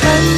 ฉั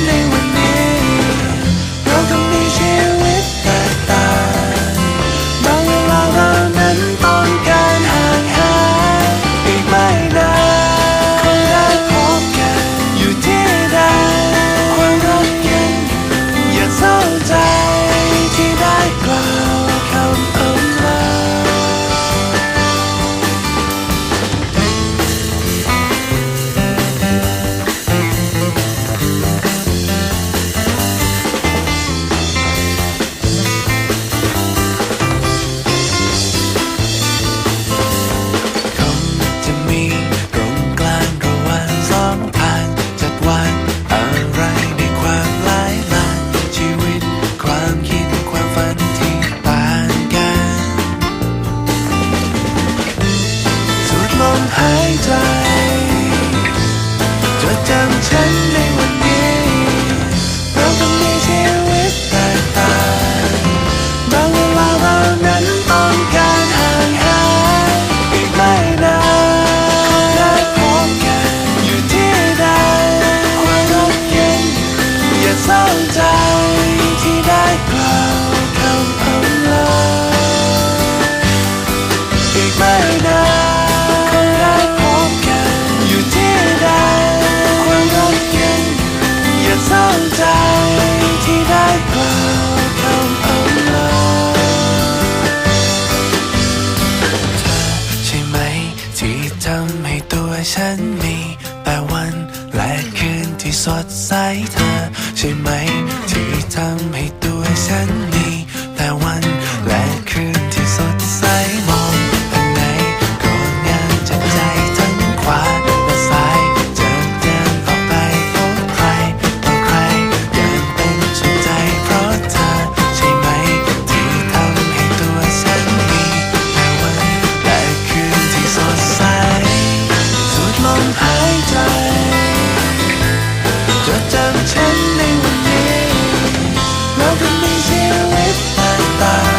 ฉันมีแต่วันและคืนที่สดใสเธอ ใช่ไหมที่ทำให้ตัวฉัน voltar.